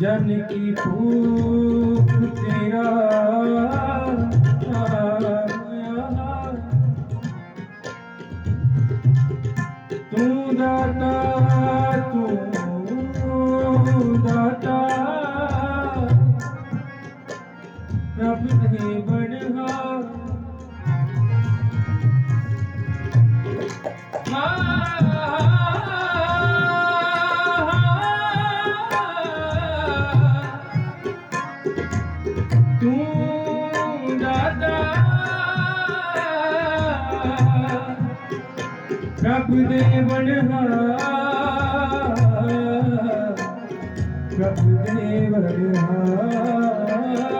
जन की भूख तेरा तू दाता तू दाता। रब ने बढ़ा। तू ਰੱਬ ਦੇ ਬਣਹਾ ਰੱਬ ਦੇ ਬਣਹਾ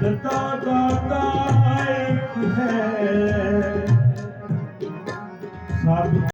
ਦਤਾ ਦਾਤਾ ਇੱਕ ਹੈ। ਸਰਬ